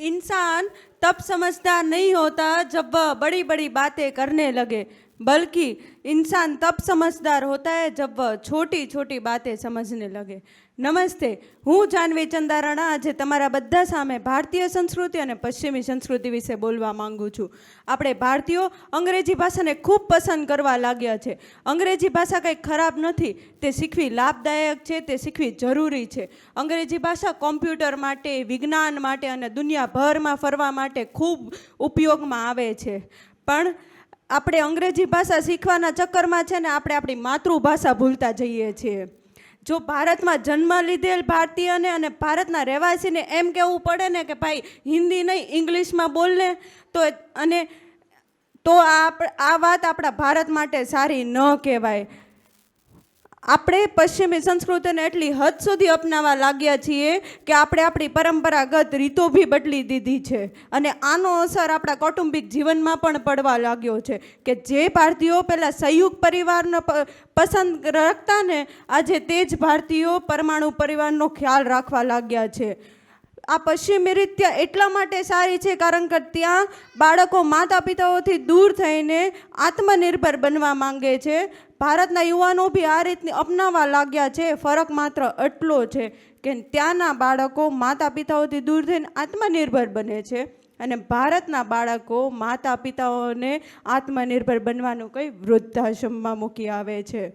इंसान तब समझदार नहीं होता जब वह बड़ी बड़ी बातें करने लगे बल्कि इंसान तब समझदार होता है जब वह छोटी छोटी बातें समझने लगे નમસ્તે હું જાનવી ચંદારાણા આજે તમારા બધા સામે ભારતીય સંસ્કૃતિ અને પશ્ચિમી સંસ્કૃતિ વિશે બોલવા માંગુ છું આપણે ભારતીયો અંગ્રેજી ભાષાને ખૂબ પસંદ કરવા લાગ્યા છે અંગ્રેજી ભાષા કંઈ ખરાબ નથી તે શીખવી લાભદાયક છે તે શીખવી જરૂરી છે અંગ્રેજી ભાષા કોમ્પ્યુટર માટે વિજ્ઞાન માટે અને દુનિયાભરમાં ફરવા માટે ખૂબ ઉપયોગમાં આવે છે પણ આપણે અંગ્રેજી ભાષા શીખવાના ચક્કરમાં છે ને આપણે આપણી માતૃભાષા ભૂલતા જઈએ છીએ. જો ભારતમાં જન્મ લીધેલ ભારતીયને અને ભારતના રહેવાસીને એમ કહેવું પડે ને કે ભાઈ, હિન્દી નહીં, ઇંગ્લિશમાં બોલને તો અને તો આ વાત આપણા ભારત માટે સારી ન કહેવાય. આપણે પશ્ચિમી સંસ્કૃતિને એટલી હદ સુધી અપનાવવા લાગ્યા છીએ કે આપણે આપણી પરંપરાગત રીતો બી બદલી દીધી છે. અને આનો અસર આપણા કૌટુંબિક જીવનમાં પણ પડવા લાગ્યો છે કે જે ભારતીયો પહેલાં સંયુક્ત પરિવારનો પસંદ રાખતા ને આજે તે જ ભારતીયો પરમાણુ પરિવારનો ખ્યાલ રાખવા લાગ્યા છે. આ પશ્ચિમી રીત એટલા માટે સારી છે કારણ કે ત્યાં બાળકો માતા પિતાઓથી દૂર થઈને આત્મનિર્ભર બનવા માંગે છે. ભારતના યુવાનો બી આ રીતની અપનાવવા લાગ્યા છે. ફરક માત્ર એટલો છે કે ત્યાંના બાળકો માતા પિતાઓથી દૂર થઈને આત્મનિર્ભર બને છે અને ભારતના બાળકો માતા પિતાઓને આત્મનિર્ભર બનવાનું કંઈ વૃદ્ધાશ્રમમાં મૂકી આવે છે.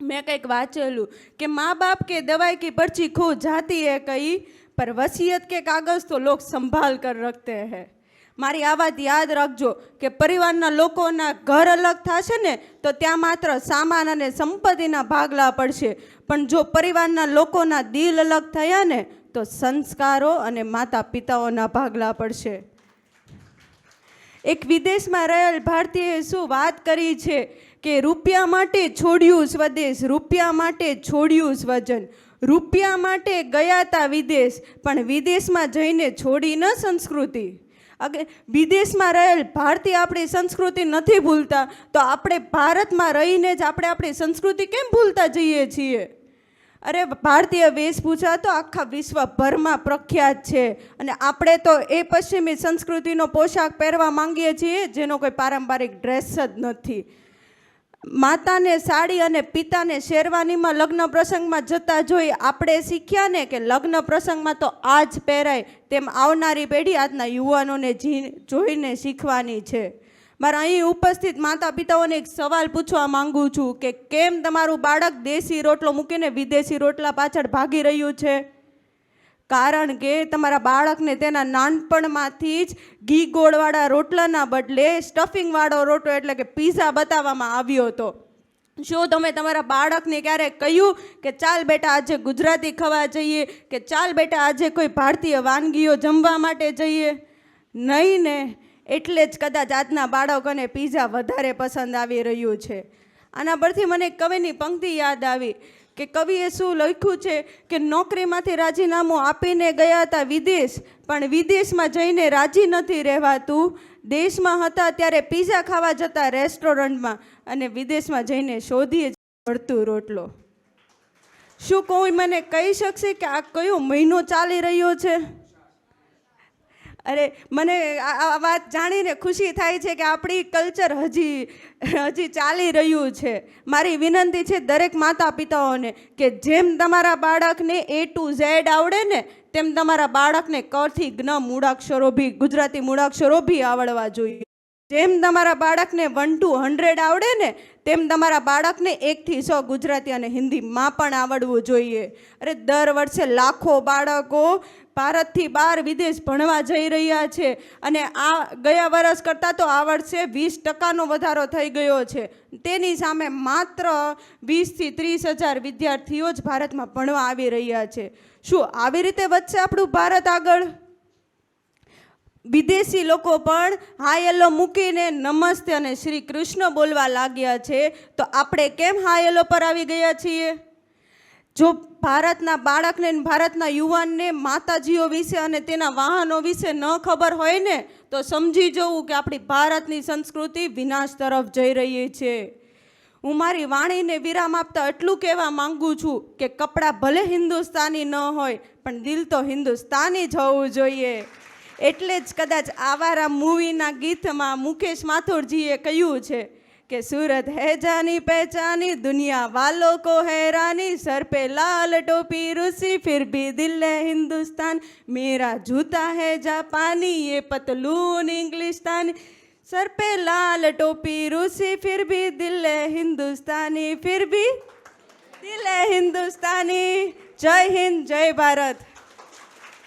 મેં કંઈક વાંચેલું કે મા બાપ કે દવાઈ કે પરચી ખો જાતિ એ કહી पर वसीयत के कागज तो लोग संभाल कर रखते हैं મારી આ વાત યાદ રાખજો કે પરિવારના લોકોના ઘર અલગ થશે ને તો ત્યાં માત્ર સામાન અને સંપત્તિના ભાગલા પડશે પણ જો પરિવારના લોકોના દિલ અલગ થયા ને તો સંસ્કારો અને માતા પિતાઓના ભાગલા પડશે એક વિદેશમાં રહેલ ભારતીયએ શું વાત કરી છે કે રૂપિયા માટે છોડ્યું સ્વદેશ રૂપિયા માટે છોડ્યું સ્વજન રૂપિયા માટે ગયા હતા વિદેશ, પણ વિદેશમાં જઈને છોડી ન સંસ્કૃતિ. અગે, વિદેશમાં રહેલ ભારતીય આપણી સંસ્કૃતિ નથી ભૂલતા, તો આપણે ભારતમાં રહીને જ આપણે આપણી સંસ્કૃતિ કેમ ભૂલતા જઈએ છીએ? અરે, ભારતીય વેશભૂષા તો આખા વિશ્વભરમાં પ્રખ્યાત છે, અને આપણે તો એ પશ્ચિમી સંસ્કૃતિનો પોશાક પહેરવા માંગીએ છીએ, જેનો કોઈ પારંપરિક ડ્રેસ જ નથી. માતાને સાડી અને પિતાને શેરવાનીમાં લગ્ન પ્રસંગમાં જતા જોઈ આપણે શીખ્યા ને કે લગ્ન પ્રસંગમાં તો આ જ પહેરાય તેમ આવનારી પેઢી આજના યુવાનોને જી જોઈને શીખવાની છે. મારે અહીં ઉપસ્થિત માતા પિતાઓને એક સવાલ પૂછવા માંગુ છું કે કેમ તમારું બાળક દેશી રોટલો મૂકીને વિદેશી રોટલા પાછળ ભાગી રહ્યું છે? કારણ કે તમારા બાળકને તેના નાનપણમાંથી જ ઘી ગોળવાળા રોટલાના બદલે સ્ટફિંગવાળો રોટલો એટલે કે પીઝા બતાવવામાં આવ્યો હતો. શું તમે તમારા બાળકને ક્યારેક કહ્યું કે ચાલ બેટા આજે ગુજરાતી ખાવા જઈએ, કે ચાલ બેટા આજે કોઈ ભારતીય વાનગીઓ જમવા માટે જઈએ? નહીં ને, એટલે જ કદાચ આજના બાળકોને પીઝા વધારે પસંદ આવી રહ્યું છે. આના પરથી મને કવિની પંક્તિ યાદ આવી. કે કવિએ શું લખ્યું છે કે નોકરીમાંથી રાજીનામું આપીને ગયા હતા વિદેશ, પણ વિદેશમાં જઈને રાજી નથી રહેવાતું. દેશમાં હતા ત્યારે પીઝા ખાવા જતા રેસ્ટોરન્ટમાં અને વિદેશમાં જઈને શોધીએ મળતું રોટલો. શું કોઈ મને કહી શકશે કે આ કયો મહિનો ચાલી રહ્યો છે? અરે, મને આ વાત જાણીને ખુશી થાય છે કે આપણી કલ્ચર હજી હજી ચાલી રહ્યું છે. મારી વિનંતી છે દરેક માતા પિતાઓને કે જેમ તમારા બાળકને એ ટુ ઝેડ આવડે ને, તેમ તમારા બાળકને કથી જ્ઞ મૂળાક્ષરો બી ગુજરાતી મૂળાક્ષરો બી આવડવા જોઈએ. જેમ તમારા બાળકને વન ટુ હંડ્રેડ આવડે ને, તેમ તમારા બાળકને એકથી સો ગુજરાતી અને હિન્દીમાં પણ આવડવું જોઈએ. અરે, દર વર્ષે લાખો બાળકો ભારતથી બહાર વિદેશ ભણવા જઈ રહ્યા છે અને આ ગયા વર્ષ કરતાં તો આ વર્ષે વીસ ટકાનો વધારો થઈ ગયો છે. તેની સામે માત્ર વીસથી ત્રીસ હજાર વિદ્યાર્થીઓ જ ભારતમાં ભણવા આવી રહ્યા છે. શું આવી રીતે વધશે આપણું ભારત આગળ? વિદેશી લોકો પણ હાયલો મૂકીને નમસ્તે અને શ્રી કૃષ્ણ બોલવા લાગ્યા છે. તો આપણે કેમ હાયલો પર આવી ગયા છીએ? જો ભારતના બાળકને ભારતના યુવાનને માતાજીઓ વિશે અને તેના વાહનો વિશે ન ખબર હોય ને, તો સમજી જવું કે આપણી ભારતની સંસ્કૃતિ વિનાશ તરફ જઈ રહી છે. હું મારી વાણીને વિરામ આપતા એટલું કહેવા માંગુ છું કે કપડાં ભલે હિન્દુસ્તાની ન હોય, પણ દિલ તો હિન્દુસ્તાની જ હોવું જોઈએ. એટલે જ કદાચ આવારા મૂવીના ગીતમાં મુકેશ માથુરજીએ કહ્યું છે के सूरत है जानी पहचानी, दुनिया वालों को हैरानी, सर पे लाल टोपी, रूसी फिर भी दिल है हिंदुस्तान। मेरा जूता है जापानी, ये पतलून इंग्लिस्तान। सर पे लाल टोपी, रूसी फिर भी दिल है हिंदुस्तानी, फिर भी दिल है हिंदुस्तानी। जय हिंद, जय भारत।